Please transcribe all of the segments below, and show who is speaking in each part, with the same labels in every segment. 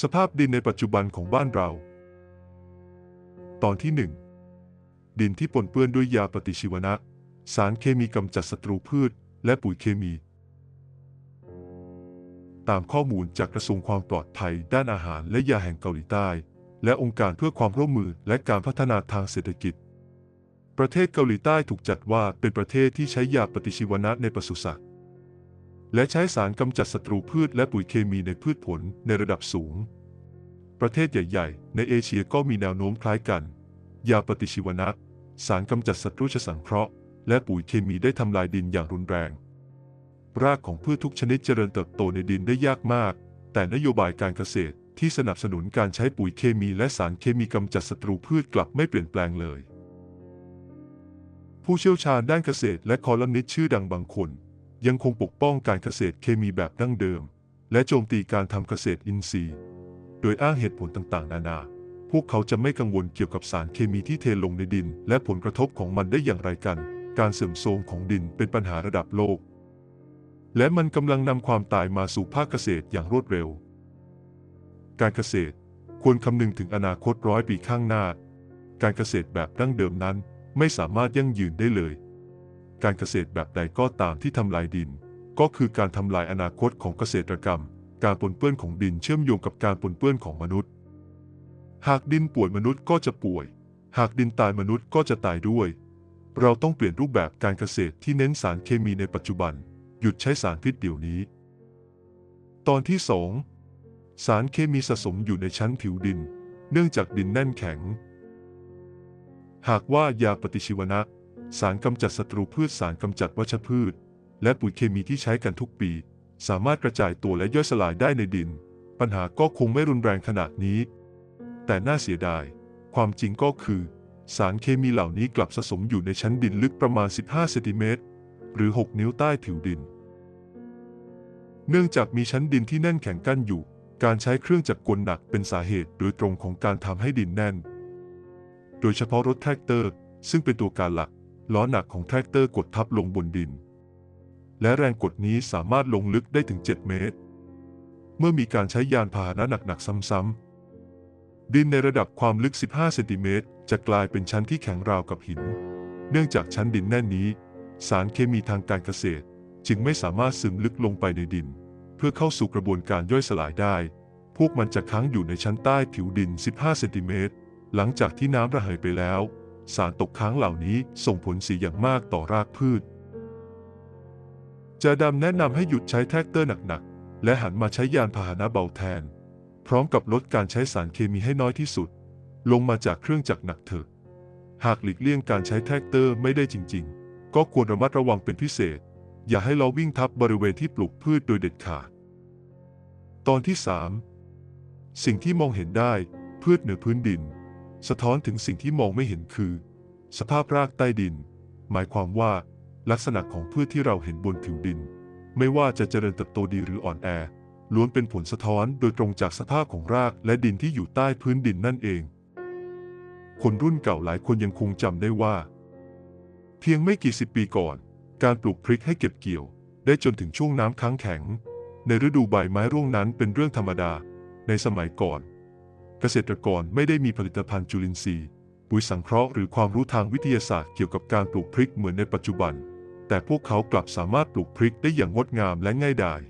Speaker 1: สภาพดินในปัจจุบันของบ้านเรา ตอนที่ 1 ดินที่ปนเปื้อนด้วยยาปฏิชีวนะ สารเคมีกำจัดศัตรูพืช และปุ๋ยเคมี ตามข้อมูลจากกระทรวงความปลอดภัยด้านอาหารและยาแห่งเกาหลีใต้ และองค์การเพื่อความร่วมมือและการพัฒนาทางเศรษฐกิจ ประเทศเกาหลีใต้ถูกจัดว่าเป็นประเทศที่ใช้ยาปฏิชีวนะในปศุสัตว์ และใช้สารกำจัดศัตรูพืชและปุ๋ยเคมีในพืชผลในระดับสูง ประเทศใหญ่ ๆ ในเอเชียก็มีแนวโน้มคล้ายกัน ยาปฏิชีวนะสารกำจัดศัตรูชสังเคราะห์ และปุ๋ยเคมีได้ทำลายดินอย่างรุนแรง รากของพืชทุกชนิดเจริญเติบโตในดินได้ยากมาก แต่นโยบายการเกษตรที่สนับสนุนการใช้ปุ๋ยเคมีและสารเคมีกำจัดศัตรูพืชกลับไม่เปลี่ยนแปลงเลย ผู้เชี่ยวชาญด้านเกษตรและคอลัมนิสต์ชื่อดังบางคน ยังคงปกป้องการเกษตรเคมีแบบดั้งเดิม และโจมตีการทำเกษตรอินทรีย์ โดยอ้างเหตุผลต่างๆ นานา พวกเขาจะไม่กังวลเกี่ยวกับสารเคมีที่เทลงในดิน และผลกระทบของมันได้อย่างไรกัน การเสื่อมโทรมของดินเป็นปัญหาระดับโลก และมันกำลังนำความตายมาสู่ภาคเกษตรอย่างรวดเร็ว การเกษตรควรคำนึงถึงอนาคตร้อยปีข้างหน้า การเกษตรแบบดั้งเดิมนั้นไม่สามารถยั่งยืนได้เลย การเกษตรแบบใดก็ตามที่ทำลายดิน ก็คือการทำลายอนาคตของเกษตรกรรม การปนเปื้อนของดินเชื่อมโยงกับการปนเปื้อนของมนุษย์ หากดินป่วยมนุษย์ก็จะป่วย หากดินตายมนุษย์ก็จะตายด้วย เราต้องเปลี่ยนรูปแบบการเกษตรที่เน้นสารเคมีในปัจจุบัน หยุดใช้สารพิษเดี๋ยวนี้ ตอนที่ 2 สารเคมีสะสมอยู่ในชั้นผิวดิน เนื่องจากดินแน่นแข็ง หากว่ายาปฏิชีวนะ สารกำจัดศัตรูพืชสารกำจัดวัชพืช และปุ๋ยเคมีที่ใช้กันทุกปี สามารถกระจายตัวและย่อยสลายได้ในดิน ปัญหาก็คงไม่รุนแรงขนาดนี้ แต่น่าเสียดาย ความจริงก็คือ สารเคมีเหล่านี้กลับสะสมอยู่ในชั้นดินลึกประมาณ 15 เซนติเมตรหรือ 6 นิ้วใต้ผิวดิน เนื่องจากมีชั้นดินที่แน่นแข็งกั้นอยู่ การใช้เครื่องจักรกลหนักเป็นสาเหตุโดยตรงของการทำให้ดินแน่น โดยเฉพาะรถแทรกเตอร์ ซึ่งเป็นตัวการหลัก ล้อหนักของแทรกเตอร์กดทับลงบนดิน และแรงกดนี้สามารถลงลึกได้ถึง 7 เมตร เมื่อมีการใช้ยานพาหนะหนักๆซ้ำๆ ดินในระดับความลึก 15 เซนติเมตรจะกลายเป็นชั้นที่แข็งราวกับหิน เนื่องจากชั้นดินแน่นนี้ สารเคมีทางการเกษตร จึงไม่สามารถซึมลึกลงไปในดิน เพื่อเข้าสู่กระบวนการย่อยสลายได้ พวกมันจะค้างอยู่ในชั้นใต้ผิวดิน 15 เซนติเมตร หลังจากที่น้ำระเหยไปแล้ว สารตกค้างเหล่านี้ส่งผลเสียอย่างมากต่อรากพืช จะดำแนะนำให้หยุดใช้แทรกเตอร์หนักๆ และหันมาใช้ยานพาหนะเบาแทน พร้อมกับลดการใช้สารเคมีให้น้อยที่สุด ลงมาจากเครื่องจักรหนักเถอะ หากหลีกเลี่ยงการใช้แทรกเตอร์ไม่ได้จริง ๆ ก็ควรระมัดระวังเป็นพิเศษ อย่าให้ล้อวิ่งทับบริเวณที่ปลูกพืชโดยเด็ดขาด ตอนที่ 3 สิ่งที่มองเห็นได้พืชเหนือพื้นดิน สะท้อนถึงสิ่งที่มองไม่เห็นคือ สภาพรากใต้ดิน หมายความว่า ลักษณะของพืชที่เราเห็นบนผิวดิน ไม่ว่าจะเจริญเติบโตดีหรืออ่อนแอ ล้วนเป็นผลสะท้อนโดยตรงจากสภาพของรากและดินที่อยู่ใต้พื้นดินนั่นเอง คนรุ่นเก่าหลายคนยังคงจำได้ว่า เพียงไม่กี่สิบปีก่อน การปลูกพริกให้เก็บเกี่ยว ได้จนถึงช่วงน้ำค้างแข็ง ในฤดูใบไม้ร่วงนั้นเป็นเรื่องธรรมดา ในสมัยก่อน เกษตรกรไม่ได้มีผลิตภัณฑ์จุลินทรีย์ ปุ๋ยสังเคราะห์หรือความรู้ทางวิทยาศาสตร์เกี่ยวกับการปลูกพริกเหมือนในปัจจุบัน แต่พวกเขากลับสามารถปลูกพริกได้อย่างงดงามและง่ายดาย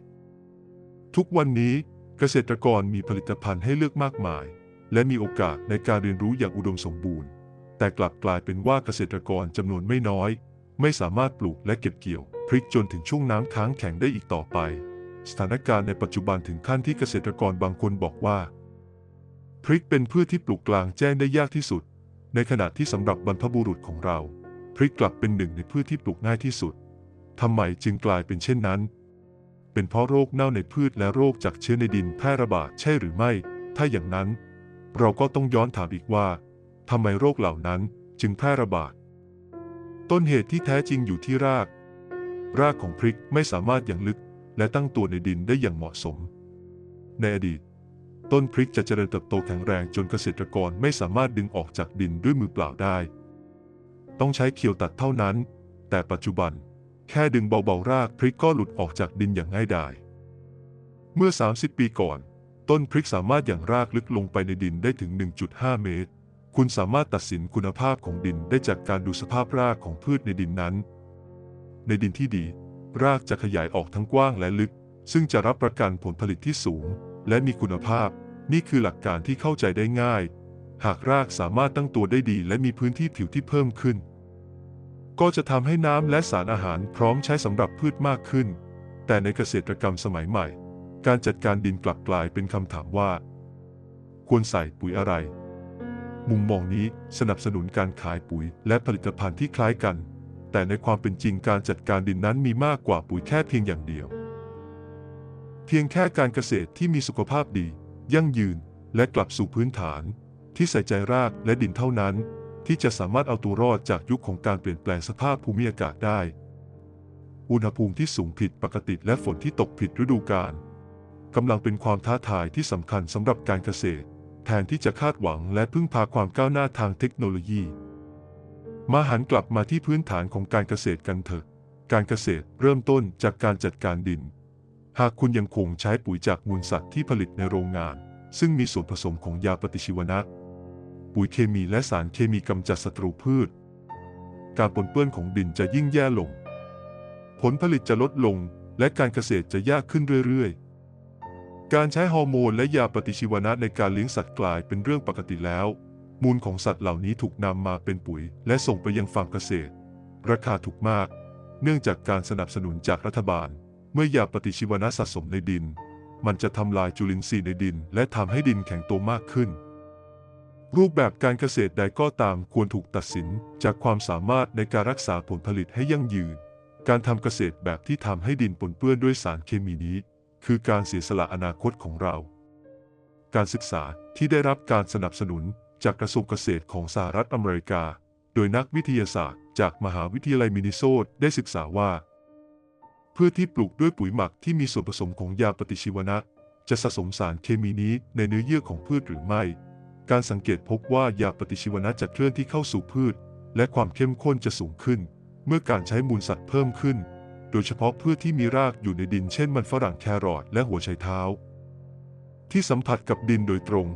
Speaker 1: ทุกวันนี้เกษตรกรมีผลิตภัณฑ์ให้เลือกมากมาย และมีโอกาสในการเรียนรู้อย่างอุดมสมบูรณ์ แต่กลับกลายเป็นว่าเกษตรกรจำนวนไม่น้อย ไม่สามารถปลูกและเก็บเกี่ยว พริกจนถึงช่วงน้ำค้างแข็งได้อีกต่อไป สถานการณ์ในปัจจุบันถึงขั้นที่เกษตรกรบางคนบอกว่า พริกเป็นพืชที่ปลูกกลางแจ้งได้ยากที่สุด ในขณะที่สำหรับบรรพบุรุษของเรา พริกกลับเป็นหนึ่งในพืชที่ปลูกง่ายที่สุดทำไมจึงกลายเป็นเช่นนั้น เป็นเพราะโรคเน่าในพืชและโรคจากเชื้อในดินแพร่ระบาดใช่หรือไม่ ถ้าอย่างนั้น เราก็ต้องย้อนถามอีกว่าทำไมโรคเหล่านั้นจึงแพร่ระบาด ต้นเหตุที่แท้จริงอยู่ที่ราก รากของพริกไม่สามารถอยังลึกและตั้งตัวในดินได้อย่างเหมาะสม ในอดีต ต้นพริกจะเจริญเติบโตแข็งแรงจนเกษตรกรไม่สามารถดึงออกจากดินด้วยมือเปล่าได้ ต้องใช้เขียวตัดเท่านั้น แต่ปัจจุบัน แค่ดึงเบาๆรากพริกก็หลุดออกจากดินอย่างง่ายดาย เมื่อ 30 ปีก่อน ต้นพริกสามารถอย่างรากลึกลงไปในดินได้ถึง 1.5 เมตร คุณสามารถตัดสินคุณภาพของดินได้จากการดูสภาพรากของพืชในดินนั้น ในดินที่ดี รากจะขยายออกทั้งกว้างและลึก ซึ่งจะรับประกันผลผลิตที่สูง และมีคุณภาพ นี่คือหลักการที่เข้าใจได้ง่าย หากรากสามารถตั้งตัวได้ดีและมีพื้นที่ผิวที่เพิ่มขึ้น ก็จะทำให้น้ำและสารอาหารพร้อมใช้สำหรับพืชมากขึ้น แต่ในเกษตรกรรมสมัยใหม่ การจัดการดินกลับกลายเป็นคำถามว่า ควรใส่ปุ๋ยอะไร มุมมองนี้สนับสนุนการขายปุ๋ยและผลิตภัณฑ์ที่คล้ายกัน แต่ในความเป็นจริงการจัดการดินนั้นมีมากกว่าปุ๋ยแค่เพียงอย่างเดียว เพียงแค่การเกษตรที่มีสุขภาพดี ยั่งยืน และกลับสู่พื้นฐาน ที่ใส่ใจรากและดินเท่านั้น ที่จะสามารถเอาตัวรอดจากยุคของการเปลี่ยนแปลงสภาพภูมิอากาศได้ อุณหภูมิที่สูงผิดปกติและฝนที่ตกผิดฤดูกาลกำลังเป็นความท้าทายที่สำคัญสำหรับการเกษตร แทนที่จะคาดหวังและพึ่งพาความก้าวหน้าทางเทคโนโลยี มาหันกลับมาที่พื้นฐานของการเกษตรกันเถอะ การเกษตรเริ่มต้นจากการจัดการดิน หากคุณยังคงใช้ปุ๋ยจากมูลสัตว์ที่ผลิตในโรงงาน ซึ่งมีส่วนผสมของยาปฏิชีวนะ ปุ๋ยเคมีและสารเคมีกำจัดศัตรูพืช การปนเปื้อนของดินจะยิ่งแย่ลง ผลผลิตจะลดลง และการเกษตรจะยากขึ้นเรื่อยๆ การใช้ฮอร์โมนและยาปฏิชีวนะในการเลี้ยงสัตว์กลายเป็นเรื่องปกติแล้ว มูลของสัตว์เหล่านี้ถูกนำมาเป็นปุ๋ย และส่งไปยังฟาร์มเกษตร ราคาถูกมาก เนื่องจากการสนับสนุนจากรัฐบาล มื่อยาปฏิชีวนะสะสมในดิน มันจะทำลายจุลินทรีย์ในดิน และทำให้ดินแข็งตัวมากขึ้น รูปแบบการเกษตรใดก็ตามควรถูกตัดสินจากความสามารถในการรักษาผลผลิตให้ยั่งยืน การทำเกษตรแบบที่ทำให้ดินปนเปื้อนด้วยสารเคมีนี้ คือการเสียสละอนาคตของเรา การศึกษาที่ได้รับการสนับสนุนจากกระทรวงเกษตรของสหรัฐอเมริกา โดยนักวิทยาศาสตร์ จากมหาวิทยาลัยมินนิโซตได้ศึกษาว่า พืชที่ปลูกด้วยปุ๋ยหมักที่มีส่วนผสมของยาปฏิชีวนะ จะสะสมสารเคมีนี้ในเนื้อเยื่อของพืชหรือไม่ การสังเกตพบว่ายาปฏิชีวนะจะเคลื่อนที่เข้าสู่พืช และความเข้มข้นจะสูงขึ้น เมื่อการใช้มูลสัตว์เพิ่มขึ้น โดยเฉพาะพืชที่มีรากอยู่ในดินเช่นมันฝรั่งแครอทและหัวไชเท้า ที่สัมผัสกับดินโดยตรง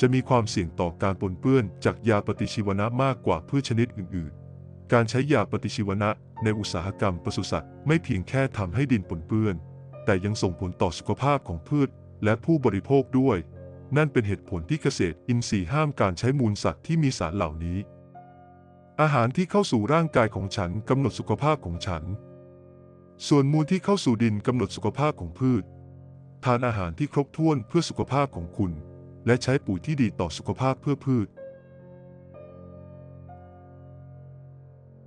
Speaker 1: จะมีความเสี่ยงต่อการปนเปื้อนจากยาปฏิชีวนะมากกว่าพืชชนิดอื่นๆ การใช้ยาปฏิชีวนะในอุตสาหกรรมปศุสัตว์ไม่เพียงแค่ทำให้ดินปนเปื้อน แต่ยังส่งผลต่อสุขภาพของพืชและผู้บริโภคด้วย นั่นเป็นเหตุผลที่เกษตรอินทรีย์ห้ามการใช้มูลสัตว์ที่มีสารเหล่านี้ อาหารที่เข้าสู่ร่างกายของฉันกำหนดสุขภาพของฉัน ส่วนมูลที่เข้าสู่ดินกำหนดสุขภาพของพืช ทานอาหารที่ครบถ้วนเพื่อสุขภาพของคุณ และใช้ปุ๋ยที่ดีต่อสุขภาพเพื่อพืช